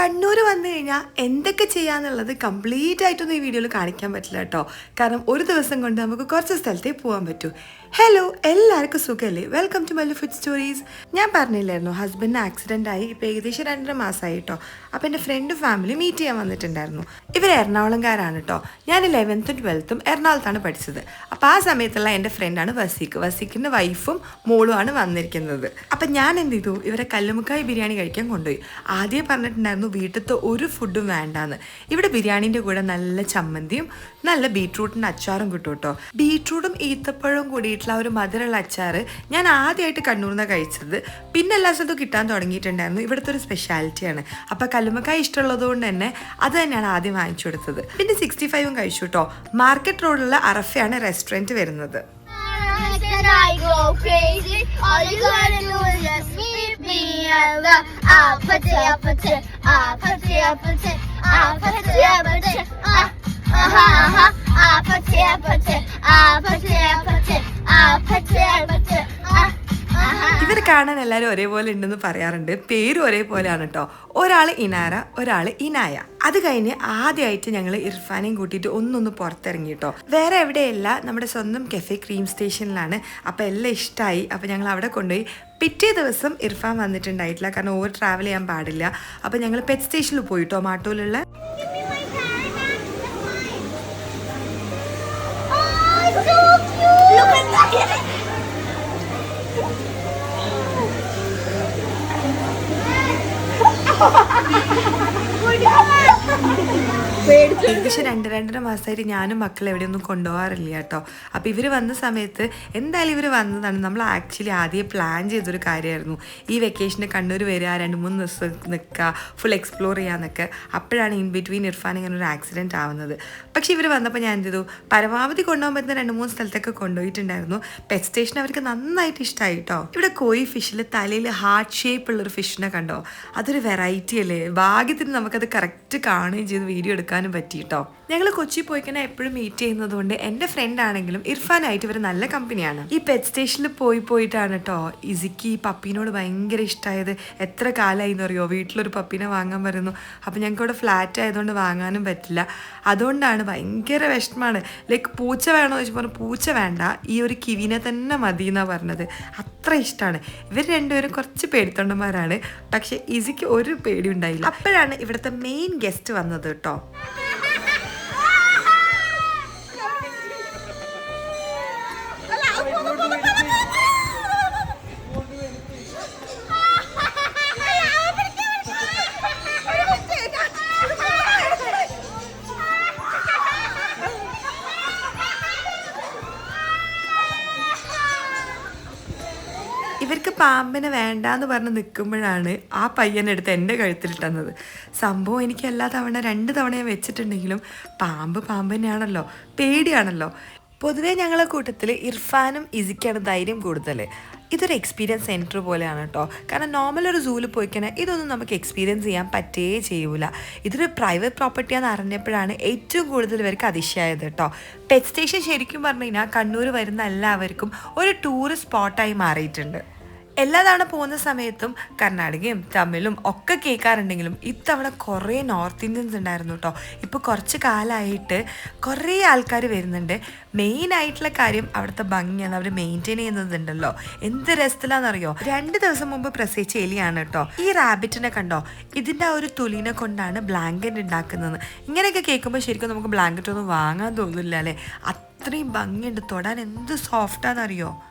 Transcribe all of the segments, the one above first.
കണ്ണൂർ വന്നു കഴിഞ്ഞാൽ എന്തൊക്കെ ചെയ്യാന്നുള്ളത് കംപ്ലീറ്റ് ആയിട്ടൊന്നും ഈ വീഡിയോയിൽ കാണിക്കാൻ പറ്റില്ല കേട്ടോ. കാരണം ഒരു ദിവസം കൊണ്ട് നമുക്ക് കുറച്ച് സ്ഥലത്തേ പോകാൻ പറ്റൂ. ഹലോ എല്ലാവർക്കും സുഖമല്ലേ welcome to Mallu food stories ഞാൻ പറഞ്ഞില്ലായിരുന്നു ഹസ്ബൻഡിന് ആക്സിഡന്റ് ആയി. ഇപ്പോൾ ഏകദേശം രണ്ടര മാസമായി കേട്ടോ. അപ്പോൾ എന്റെ ഫ്രണ്ട് ഫാമിലി മീറ്റ് ചെയ്യാൻ വന്നിട്ടുണ്ടായിരുന്നു. ഇവർ എറണാകുളംകാരാണ് കേട്ടോ. ഞാൻ ലെവൻത്തും ട്വൽത്തും എറണാകുളത്താണ് പഠിച്ചത്. അപ്പോൾ ആ സമയത്തുള്ള എന്റെ ഫ്രണ്ടാണ് വസീഖ്. വസീഖിന്റെ വൈഫും മോളുമാണ് വന്നിരിക്കുന്നത്. അപ്പം ഞാൻ എന്ത് ചെയ്തു? ഇവരെ കല്ലുമുക്കായി ബിരിയാണി കഴിക്കാൻ കൊണ്ടുപോയി. ആദ്യം പറഞ്ഞിട്ടുണ്ടായിരുന്നു വീട്ടിലത്തെ ഒരു ഫുഡും വേണ്ടാന്ന്. ഇവിടെ ബിരിയാണീന്റെ കൂടെ നല്ല ചമ്മന്തിയും നല്ല ബീട്രൂട്ടിന്റെ അച്ചാറും കിട്ടും കേട്ടോ ബീട്രൂട്ടും ഈത്തപ്പഴവും കൂടിയിട്ടുള്ള ഒരു മധുരമുള്ള അച്ചാറ് ഞാൻ ആദ്യമായിട്ട് കണ്ണൂരിൽ നിന്ന് കഴിച്ചത്. പിന്നെ എല്ലാ സ്ഥലത്തും കിട്ടാൻ തുടങ്ങിയിട്ടുണ്ടായിരുന്നു. ഇവിടുത്തെ ഒരു സ്പെഷ്യാലിറ്റിയാണ് അപ്പോൾ കല്ലുമക്കായ ഇഷ്ടമുള്ളത് കൊണ്ട് തന്നെ അത് തന്നെയാണ് ആദ്യം വാങ്ങിച്ചു കൊടുത്തത്. പിന്നെ സിക്സ്റ്റി ഫൈവും കഴിച്ചു കേട്ടോ മാർക്കറ്റ് റോഡിലുള്ള അറഫയാണ് റെസ്റ്റോറന്റ് വരുന്നത്. I go crazy. All you gotta do is just meet me and the apathy, apathy, 아파트 아파트 아파트 아파트 아 아하 아하. 아파트 아파트 아파트 아파트 아파트 아파트 ഇവർ കാണാൻ എല്ലാവരും ഒരേപോലെ ഉണ്ടെന്ന് പറയാറുണ്ട്. പേര് ഒരേപോലെയാണ് കേട്ടോ ഒരാൾ ഇനാര ഒരാൾ ഇനായ. അത് കഴിഞ്ഞ് ആദ്യമായിട്ട് ഞങ്ങൾ ഇർഫാനെയും കൂട്ടിയിട്ട് ഒന്നൊന്ന് പുറത്തിറങ്ങി കേട്ടോ വേറെ എവിടെയല്ല നമ്മുടെ സ്വന്തം കെഫെ ക്രീം സ്റ്റേഷനിലാണ് അപ്പോൾ എല്ലാം ഇഷ്ടമായി അപ്പോൾ ഞങ്ങൾ അവിടെ കൊണ്ടുപോയി. പിറ്റേ ദിവസം ഇർഫാൻ വന്നിട്ടുണ്ടായിട്ടില്ല. കാരണം ഓവർ ട്രാവൽ ചെയ്യാൻ പാടില്ല. അപ്പോൾ ഞങ്ങൾ പെറ്റ് സ്റ്റേഷനിൽ പോയിട്ടോ മാട്ടൂലുള്ള ഏകദേശം രണ്ട് രണ്ടര മാസമായിട്ട് ഞാനും മക്കളെ എവിടെയൊന്നും കൊണ്ടുപോകാറില്ല കേട്ടോ. അപ്പോൾ ഇവർ വന്ന സമയത്ത് എന്തായാലും ഇവർ വന്നതാണ്. നമ്മൾ ആക്ച്വലി ആദ്യം പ്ലാൻ ചെയ്തൊരു കാര്യമായിരുന്നു. ഈ വെക്കേഷന് കണ്ണൂർ വരിക രണ്ട് മൂന്ന് ദിവസം നിൽക്കുക ഫുൾ എക്സ്പ്ലോർ ചെയ്യാന്നൊക്കെ അപ്പോഴാണ് ഇൻ ബിറ്റ്വീൻ ഇർഫാൻ ഇങ്ങനെ ഒരു ആക്സിഡന്റ് ആവുന്നത്. പക്ഷേ ഇവർ വന്നപ്പോൾ ഞാൻ എന്ത് ചെയ്തു? പരമാവധി കൊണ്ടുപോകാൻ പറ്റുന്ന രണ്ട് മൂന്ന് സ്ഥലത്തൊക്കെ കൊണ്ടുപോയിട്ടുണ്ടായിരുന്നു. പെറ്റ് സ്റ്റേഷൻ അവർക്ക് നന്നായിട്ട് ഇഷ്ടമായി കേട്ടോ. ഇവിടെ കോയി ഫിഷിൽ തലയിൽ ഹാർട്ട് ഷേപ്പ് ഉള്ളൊരു ഫിഷിനെ കണ്ടോ? അതൊരു വെറൈറ്റി അല്ലേ? ഭാഗ്യത്തിന് നമുക്കത് കറക്റ്റ് കാണുകയും ചെയ്ത് വീഡിയോ എടുക്കാനും പറ്റി കേട്ടോ ഞങ്ങൾ കൊച്ചി പോയി കഴിഞ്ഞാൽ എപ്പോഴും മീറ്റ് ചെയ്യുന്നത് കൊണ്ട് എന്റെ ഫ്രണ്ട് ആണെങ്കിലും ഇർഫാനായിട്ട് ഇവർ നല്ല കമ്പനിയാണ് ഈ പെറ്റ് സ്റ്റേഷനിൽ പോയി പോയിട്ടാണ് കേട്ടോ ഇസിക്ക് ഈ പപ്പീനോട് ഭയങ്കര ഇഷ്ടമായത് എത്ര കാലമായി എന്ന് അറിയോ? വീട്ടിലൊരു പപ്പീനെ വാങ്ങാൻ വരുന്നു അപ്പം ഞങ്ങൾക്ക് ഇവിടെ ഫ്ലാറ്റ് ആയതുകൊണ്ട് വാങ്ങാനും പറ്റില്ല. അതുകൊണ്ടാണ് ഭയങ്കര വിഷമമാണ് ലൈക്ക് പൂച്ച വേണോ എന്ന് ചോദിച്ചപ്പോൾ പൂച്ച വേണ്ട. ഈ ഒരു കിവിനെ തന്നെ മതി എന്നാണ് പറഞ്ഞത്. അത്ര ഇഷ്ടമാണ് ഇവർ രണ്ടുപേരും കുറച്ച് പേടിത്തൊണ്ടന്മാരാണ്. പക്ഷെ ഇസിക്ക് ഒരു പേടി ഉണ്ടായില്ല അപ്പോഴാണ് ഇവിടുത്തെ മെയിൻ ഗസ്റ്റ് വന്നത് കേട്ടോ ഇവർക്ക് പാമ്പിനെ വേണ്ടാന്ന് പറഞ്ഞ് നിൽക്കുമ്പോഴാണ് ആ പയ്യനെടുത്ത് എന്റെ കഴുത്തിലിട്ടുന്നത് സംഭവം എനിക്ക് എല്ലാ തവണ രണ്ട് തവണ വെച്ചിട്ടുണ്ടെങ്കിലും പാമ്പ് പാമ്പ് തന്നെയാണല്ലോ പേടിയാണല്ലോ. പൊതുവേ ഞങ്ങളെ കൂട്ടത്തിൽ ഇർഫാനും ഇസിക്കാണ് ധൈര്യം കൂടുതൽ ഇതൊരു എക്സ്പീരിയൻസ് സെന്റർ പോലെയാണ് കേട്ടോ കാരണം നോർമൽ ഒരു സൂവിൽ പോയി കഴിഞ്ഞാൽ ഇതൊന്നും നമുക്ക് എക്സ്പീരിയൻസ് ചെയ്യാൻ പറ്റേ ചെയ്യൂല. ഇതൊരു പ്രൈവറ്റ് പ്രോപ്പർട്ടിയാന്ന് അറിഞ്ഞപ്പോഴാണ് ഏറ്റവും കൂടുതൽ ഇവർക്ക് അതിശയായത് കേട്ടോ പെറ്റ് സ്റ്റേഷൻ ശരിക്കും പറഞ്ഞു കഴിഞ്ഞാൽ കണ്ണൂർ വരുന്ന എല്ലാവർക്കും ഒരു ടൂറിസ്റ്റ് സ്പോട്ടായി മാറിയിട്ടുണ്ട്. എല്ലാ തവണ പോകുന്ന സമയത്തും കർണാടകയും തമിഴും ഒക്കെ കേൾക്കാറുണ്ടെങ്കിലും ഇത്തവണ കുറേ നോർത്ത് ഇന്ത്യൻസ് ഉണ്ടായിരുന്നു കേട്ടോ. ഇപ്പോൾ കുറച്ച് കാലമായിട്ട് കുറേ ആൾക്കാർ വരുന്നുണ്ട്. മെയിൻ ആയിട്ടുള്ള കാര്യം അവിടുത്തെ ഭംഗിയാണ്. അവർ മെയിന്റെയിൻ ചെയ്യുന്നതുണ്ടല്ലോ. എന്ത് രസത്തിലാണെന്നറിയോ? രണ്ട് ദിവസം മുമ്പ് പ്രസവിച്ച എലിയാണ് കേട്ടോ. ഈ റാബിറ്റിനെ കണ്ടോ? ഇതിന്റെ ആ ഒരു തുലിനെ കൊണ്ടാണ് ബ്ലാങ്കറ്റ് ഉണ്ടാക്കുന്നത്. ഇങ്ങനെയൊക്കെ കേൾക്കുമ്പോൾ ശരിക്കും നമുക്ക് ബ്ലാങ്കറ്റ് ഒന്നും വാങ്ങാൻ തോന്നില്ല അല്ലേ? അത്രയും ഭംഗിയുണ്ട്. തൊടാൻ എന്ത് സോഫ്റ്റാണെന്നറിയോ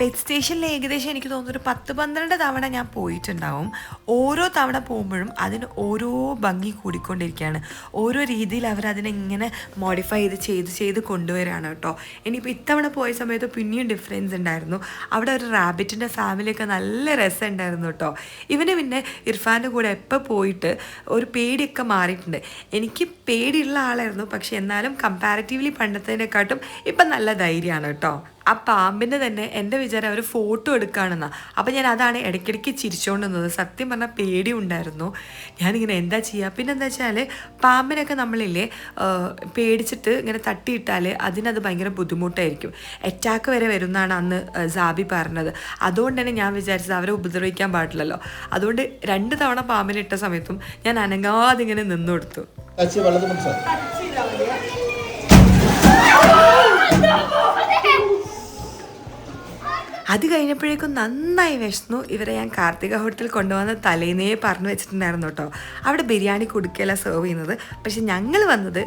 പെറ്റ് സ്റ്റേഷനിൽ ഏകദേശം എനിക്ക് തോന്നുന്നു ഒരു പത്ത് പന്ത്രണ്ട് തവണ ഞാൻ പോയിട്ടുണ്ടാവും. ഓരോ തവണ പോകുമ്പോഴും അതിന് ഓരോ ഭംഗി കൂടിക്കൊണ്ടിരിക്കുകയാണ്. ഓരോ രീതിയിൽ അവർ അതിനെ ഇങ്ങനെ മോഡിഫൈ ചെയ്ത് ചെയ്ത് ചെയ്ത് കൊണ്ടുവരികയാണ് കേട്ടോ. ഇനിയിപ്പോൾ ഇത്തവണ പോയ സമയത്ത് പിന്നെയും ഡിഫറൻസ് ഉണ്ടായിരുന്നു. അവിടെ ഒരു റാബിറ്റിന്റെ ഫാമിലിയൊക്കെ നല്ല രസമുണ്ടായിരുന്നു കേട്ടോ. ഇവന് പിന്നെ ഇർഫാന്റെ കൂടെ എപ്പോൾ പോയിട്ട് ഒരു പേടിയൊക്കെ മാറിയിട്ടുണ്ട്. എനിക്ക് പേടിയുള്ള ആളായിരുന്നു പക്ഷെ എന്നാലും കമ്പാരിറ്റീവ്ലി പണ്ടത്തേനെക്കാട്ടും ഇപ്പം നല്ല ധൈര്യമാണ് കേട്ടോ. ആ പാമ്പിന്റെ തന്നെ എന്റെ വിചാരം അവർ ഫോട്ടോ എടുക്കുകയാണെന്നാ അപ്പം ഞാൻ അതാണ് ഇടയ്ക്കിടയ്ക്ക് ചിരിച്ചുകൊണ്ട് നിന്നത്. സത്യം പറഞ്ഞാൽ പേടി ഉണ്ടായിരുന്നു. ഞാനിങ്ങനെ എന്താ ചെയ്യുക പിന്നെ എന്താ വെച്ചാൽ പാമ്പിനൊക്കെ നമ്മളില്ലേ പേടിച്ചിട്ട് ഇങ്ങനെ തട്ടിയിട്ടാൽ അതിനത് ഭയങ്കര ബുദ്ധിമുട്ടായിരിക്കും. അറ്റാക്ക് വരെ വരുന്നതാണ് അന്ന് സാബി പറഞ്ഞത്. അതുകൊണ്ട് തന്നെ ഞാൻ വിചാരിച്ചത് അവരെ ഉപദ്രവിക്കാൻ പാടില്ലല്ലോ. അതുകൊണ്ട് രണ്ട് തവണ പാമ്പിനെ ഇട്ട സമയത്തും ഞാൻ അനങ്ങാതെ ഇങ്ങനെ നിന്നു കൊടുത്തു മനസ്സാ അത് കഴിഞ്ഞപ്പോഴേക്കും നന്നായി വിശന്നു. ഇവരെ ഞാൻ കാർത്തിക ഹോട്ടലിൽ കൊണ്ടുവന്ന തലേന്നേ പറഞ്ഞു വെച്ചിട്ടുണ്ടായിരുന്നു കേട്ടോ. അവിടെ ബിരിയാണി കൊടുക്കല സെർവ് ചെയ്യുന്നത്. പക്ഷെ ഞങ്ങൾ വന്നത്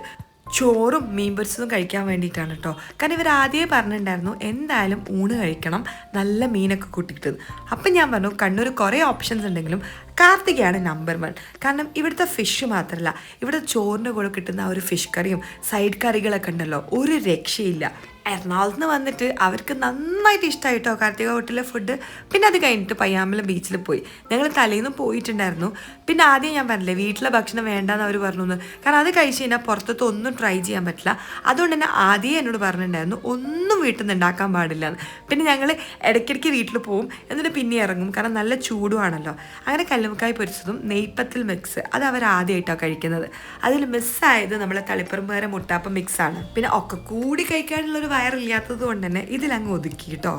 ചോറും മീൻ പൊരിച്ചതും കഴിക്കാൻ വേണ്ടിയിട്ടാണ് കേട്ടോ. കാരണം ഇവർ ആദ്യമേ പറഞ്ഞിട്ടുണ്ടായിരുന്നു എന്തായാലും ഊണ് കഴിക്കണം നല്ല മീനൊക്കെ കൂട്ടിയിട്ട്. അപ്പം ഞാൻ പറഞ്ഞു കണ്ണൂർ കുറേ ഓപ്ഷൻസ് ഉണ്ടെങ്കിലും കാർത്തികയാണ് നമ്പർ വൺ കാരണം ഇവിടുത്തെ ഫിഷ് മാത്രമല്ല ഇവിടുത്തെ ചോറിന്റെ കൂടെ കിട്ടുന്ന ആ ഒരു ഫിഷ് കറിയും സൈഡ് കറികളൊക്കെ ഉണ്ടല്ലോ ഒരു രക്ഷയില്ല. എറണാകുളത്ത് നിന്ന് വന്നിട്ട് അവർക്ക് നന്നായിട്ട് ഇഷ്ടമായി കേട്ടോ കാർത്തിക ഹോട്ടലിലെ ഫുഡ് പിന്നെ അത് കഴിഞ്ഞിട്ട് പയ്യാമ്പലം ബീച്ചിൽ പോയി. ഞങ്ങൾ തലേന്ന് പോയിട്ടുണ്ടായിരുന്നു. പിന്നെ ആദ്യം ഞാൻ പറഞ്ഞില്ലേ വീട്ടിലെ ഭക്ഷണം വേണ്ടാന്ന് അവർ പറഞ്ഞു കാരണം അത് കഴിച്ച് കഴിഞ്ഞാൽ പുറത്തത്തെ ഒന്നും ട്രൈ ചെയ്യാൻ പറ്റില്ല. അതുകൊണ്ട് തന്നെ ആദ്യം എന്നോട് പറഞ്ഞിട്ടുണ്ടായിരുന്നു ഒന്നും വീട്ടിൽ നിന്ന് ഉണ്ടാക്കാൻ പാടില്ല എന്ന് പിന്നെ ഞങ്ങൾ ഇടയ്ക്കിടയ്ക്ക് വീട്ടിൽ പോവും എന്നിട്ട് പിന്നെ ഇറങ്ങും. കാരണം നല്ല ചൂടുവാണല്ലോ. അങ്ങനെ കല്ലുമുക്കായി പൊരിച്ചതും നെയ്പ്പത്തിൽ മിക്സ് അത് അവർ ആദ്യമായിട്ടാണ് കഴിക്കുന്നത്. അതിൽ മിസ്സായത് നമ്മളെ തളിപ്പറമ്പുകാരെ മുട്ടാപ്പം മിക്സാണ് പിന്നെ ഒക്കെ കൂടി കഴിക്കാനുള്ളൊരു വയറില്ലാത്തത് കൊണ്ട് തന്നെ ഇതിലങ്ങ് ഒതുക്കി കേട്ടോ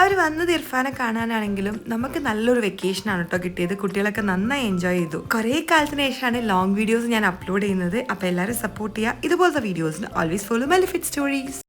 അവർ വന്നത് ഇർഫാനെ കാണാനാണെങ്കിലും നമുക്ക് നല്ലൊരു വെക്കേഷൻ ആണ് കേട്ടോ കിട്ടിയത്. കുട്ടികളൊക്കെ നന്നായി എൻജോയ് ചെയ്തു. കുറേ കാലത്തിന് ശേഷമാണ് ലോങ് വീഡിയോസ് ഞാൻ അപ്ലോഡ് ചെയ്യുന്നത്. അപ്പോൾ എല്ലാവരും സപ്പോർട്ട് ചെയ്യുക ഇതുപോലത്തെ വീഡിയോസിന് ഓൾവേസ് ഫോളോ മൈ ലിഫിറ്റ് സ്റ്റോറീസ്